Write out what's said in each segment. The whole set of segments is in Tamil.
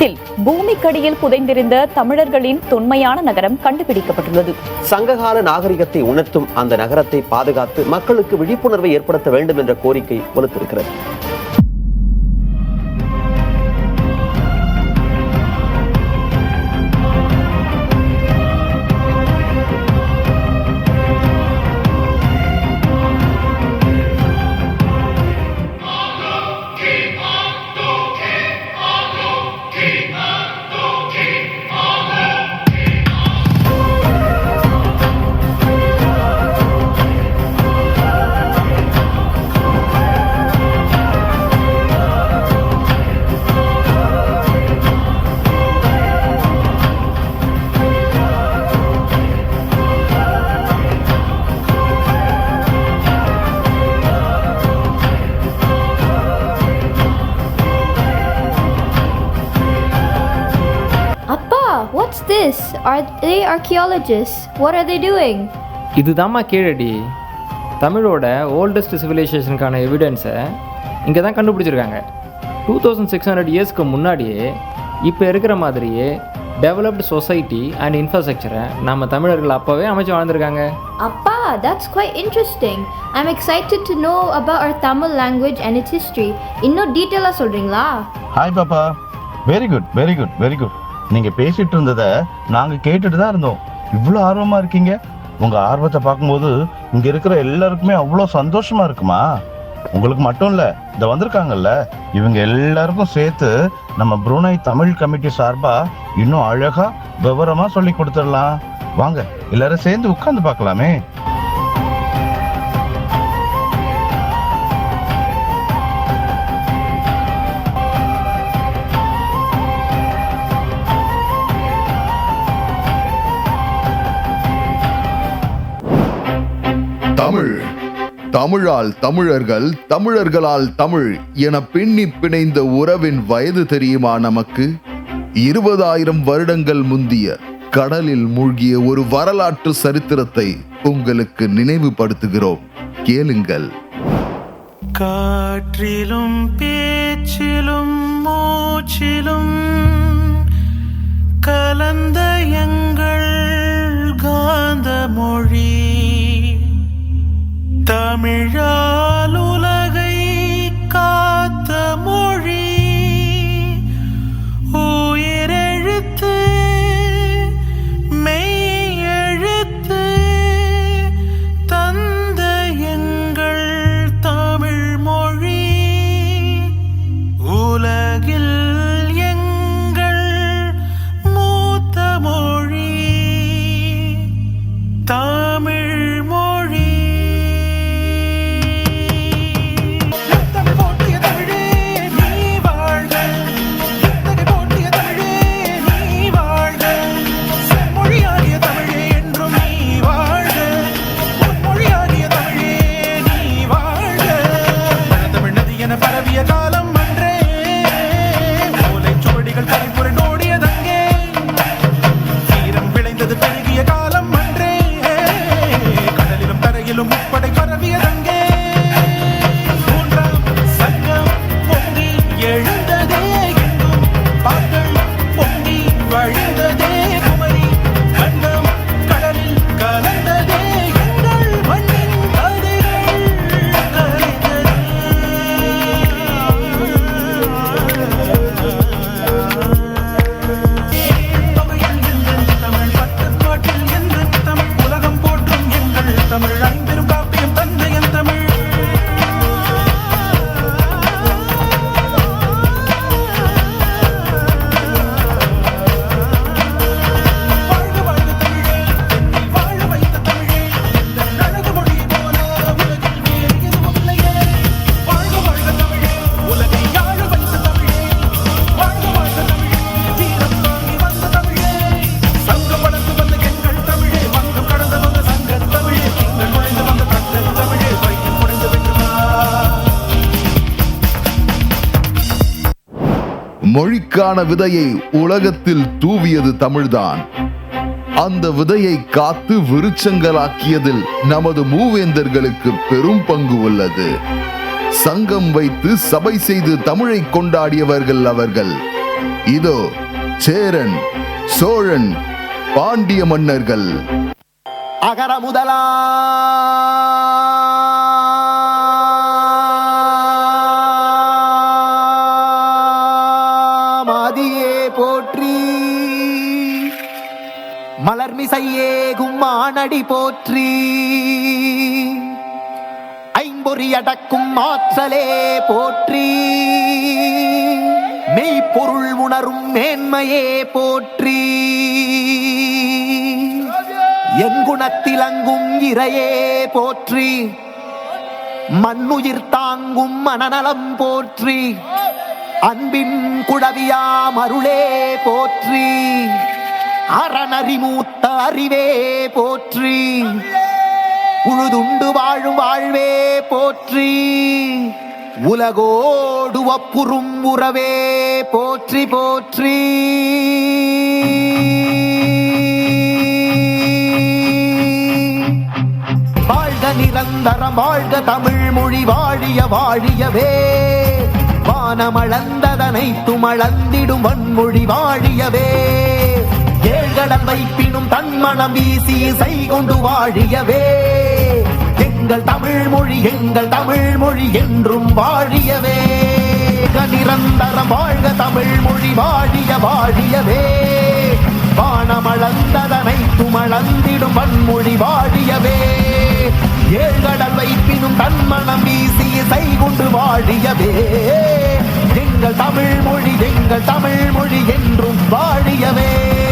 த்தில் பூமிக்கடியில் புதைந்திருந்த தமிழர்களின் தொன்மையான நகரம் கண்டுபிடிக்கப்பட்டுள்ளது. சங்ககால நாகரிகத்தை உணர்த்தும் அந்த நகரத்தை பாதுகாத்து மக்களுக்கு விழிப்புணர்வை ஏற்படுத்த வேண்டும் என்ற கோரிக்கை வலுத்திருக்கிறது. Archaeologists? What are they doing? இதுதாம்மா Keezhadi தமிழோட ஓல்டஸ்ட் சிவிலைசேஷனுக்கான எவிடன்ஸை இங்கே தான் கண்டுபிடிச்சிருக்காங்க டூ தௌசண்ட் சிக்ஸ் ஹண்ட்ரட் இயர்ஸ்க்கு முன்னாடியே இப்போ இருக்கிற மாதிரியே டெவலப்டு சொசைட்டி அண்ட் இன்ஃப்ராஸ்ட்ரக்சரை நம்ம தமிழர்கள் அப்போவே அமைச்சு வாழ்ந்திருக்காங்க Appa, that's quite interesting. I'm excited to know about our Tamil language and its history. இன்னும் டீட்டெயிலாக சொல்கிறீங்களா ஹாய் பாப்பா very good very good very good நீங்க பேசிட்டு இருந்ததை நாங்க கேட்டுட்டு தான் இருந்தோம். இவ்வளோ ஆர்வமா இருக்கீங்க? உங்க ஆர்வத்தை பார்க்கும்போது இங்க இருக்கிற எல்லாருக்குமே அவ்வளோ சந்தோஷமா இருக்குமா? உங்களுக்கு மட்டும் இல்ல இந்த வந்திருக்காங்கல்ல இவங்க எல்லாருக்கும் சேர்த்து நம்ம புருனை தமிழ் கமிட்டி சார்பா இன்னும் அழகா விவரமா சொல்லி கொடுத்துடலாம். வாங்க எல்லாரும் சேர்ந்து உட்காந்து பார்க்கலாமே. தமிழ். தமிழால் தமிழர்கள் தமிழர்களால் தமிழ் என பின்னி பிணைந்த உறவின் வயது தெரியுமா நமக்கு? இருபதாயிரம் வருடங்கள் முந்திய கடலில் மூழ்கிய ஒரு வரலாற்று சரித்திரத்தை உங்களுக்கு நினைவுபடுத்துகிறோம். கேளுங்கள். காற்றிலும் பேச்சிலும் மூச்சிலும் மொழிக்கான விதையை உலகத்தில் தூவியது தமிழ்தான். அந்த விதையை காத்து விருச்சங்களாக்கியதில் நமது மூவேந்தர்களுக்கு பெரும் பங்கு உள்ளது. சங்கம் வைத்து சபை செய்து தமிழை கொண்டாடியவர்கள் அவர்கள். இதோ சேரன் சோழன் பாண்டிய மன்னர்கள். அகர முதலா போற்றி. ஐம்பொறி அடக்கும் ஆற்றலே போற்றி. மெய்ப்பொருள் உணரும் மேன்மையே போற்றி. என் குணத்திலங்கும் இறையே போற்றி. மண்ணுயிர் தாங்கும் மனநலம் போற்றி. அன்பின் குடவியாம் அருளே போற்றி. அறநறிமூத்த அறிவே போற்றி. உழுதுண்டு வாழும் வாழ்வே போற்றி. உலகோடு ஒப்புறும் உறவே போற்றி போற்றி. வாழ்க நிரந்தரம் வாழ்க தமிழ் மொழி வாழிய வாழியவே. வானமளந்ததனை துமளந்திடும் வன்மொழி வாழியவே. ஏழ்கடல் வைப்பினும் தன்மணம் வீசி கொண்டு வாழியவே. எங்கள் தமிழ் மொழி எங்கள் தமிழ் மொழி என்றும் வாழியவே. வாழ்க நிரந்தரம் வாழ்க தமிழ் மொழி வாழிய வாழியவே. வானமளந்ததனை துமளந்திடும் வன்மொழி வாழியவே. ஏழ்கடல் வைப்பினும் தன்மணம் வீசி செய்குண்டு வாழியவே. எங்கள் தமிழ் மொழி எங்கள் தமிழ் மொழி என்றும் வாழியவே.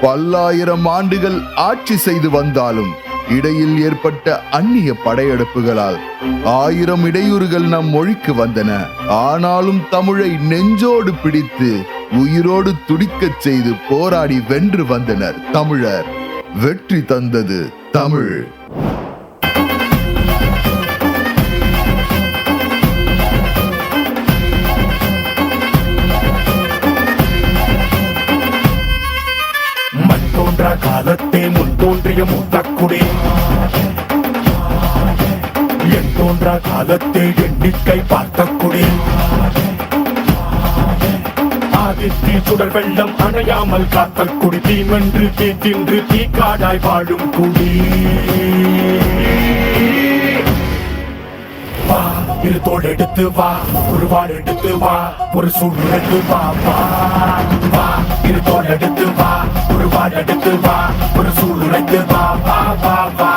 பல்லாயிரம் ஆண்டுகள் ஆட்சி செய்து வந்தாலும் இடையில் ஏற்பட்ட அந்நிய படையெடுப்புகளால் ஆயிரம் இடையூறுகள் நம் மொழிக்கு வந்தன. ஆனாலும் தமிழை நெஞ்சோடு பிடித்து உயிரோடு துடிக்கச் செய்து போராடி வென்று வந்தனர் தமிழர். வெற்றி தந்தது தமிழ். காலத்தே முன் தோன்றிய மூத்தக்குடி. என் தோன்ற காலத்தே எண்ணிக்கை பார்த்தக்குடி. ஆதித்தி சுடர் வெள்ளம் அணையாமல் காத்தக்குடி. குடி தீமென்று தீ தின்று தீக்காடாய் வாழும் குடி. இரு தோள் எடுத்து வா ஒரு வாழ் எடுத்து வா ஒரு சூழ் எடுத்து வா வா வா. இரு தோள் எடுத்து வா ஒரு வாழ் எடுத்து வா ஒரு சூழ் எடுத்து வா வா வா வா.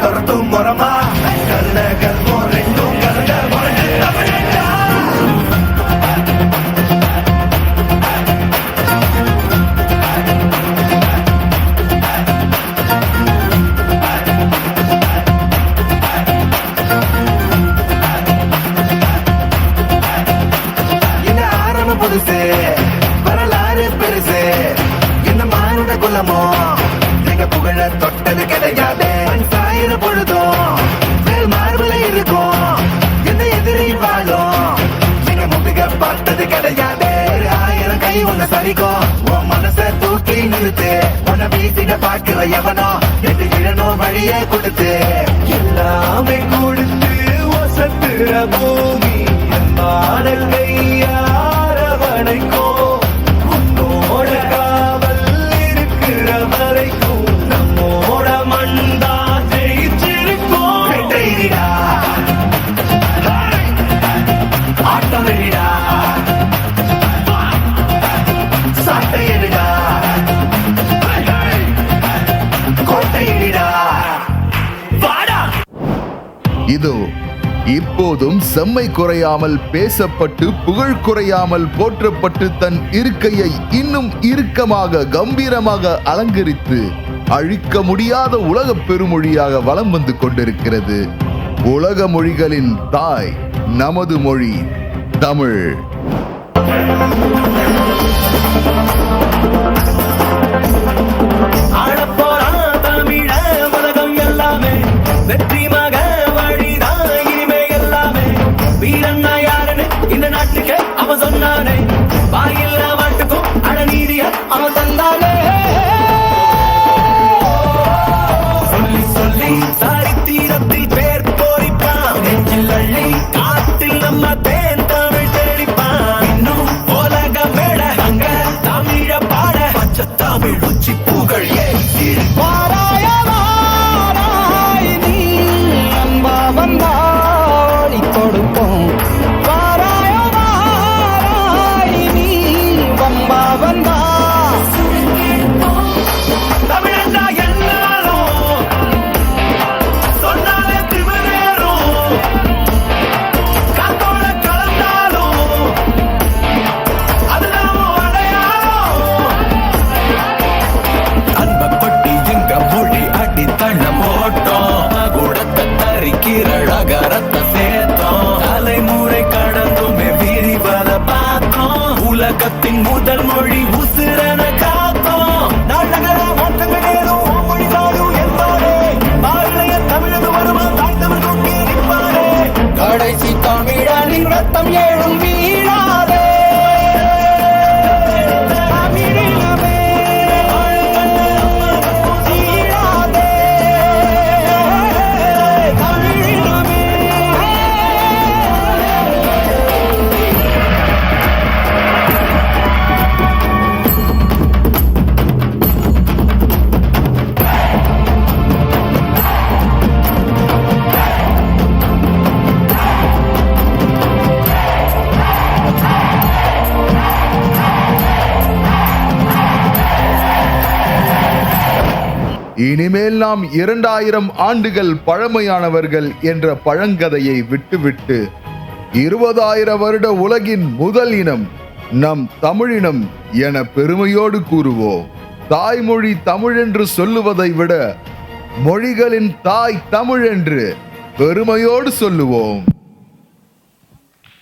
torre tumba தூக்கி நிறுத்து உன்னை வீசிட பாக்குற எவனோ எது விழணும் வழியே கொடுத்து எல்லாமே கொடுத்து வசத்துற பூமி பாடல் கையாரவணைக்கும் உன்னோட காவல் இருக்கிற வரைக்கும் நம்மோட மண்டா ஜெயிச்சிருக்கோம் வெற்றிடா. ஆட்டம் இதோ இப்போதும் செம்மை குறையாமல் பேசப்பட்டு புகழ் குறையாமல் போற்றப்பட்டு தன் இருக்கையை இன்னும் இறுக்கமாக கம்பீரமாக அலங்கரித்து அழிக்க முடியாத உலக பெருமொழியாக வலம் வந்து கொண்டிருக்கிறது. உலக மொழிகளின் தாய் நமது மொழி தமிழ். இனிமேல் நாம் இரண்டாயிரம் ஆண்டுகள் பழமையானவர்கள் என்ற பழங்கதையை விட்டுவிட்டு இருபதாயிர வருட உலகின் முதல் இனம் நம் தமிழினம் என பெருமையோடு கூறுவோம். தாய்மொழி தமிழ் என்று சொல்லுவதை விட மொழிகளின் தாய் தமிழ் என்று பெருமையோடு சொல்லுவோம்.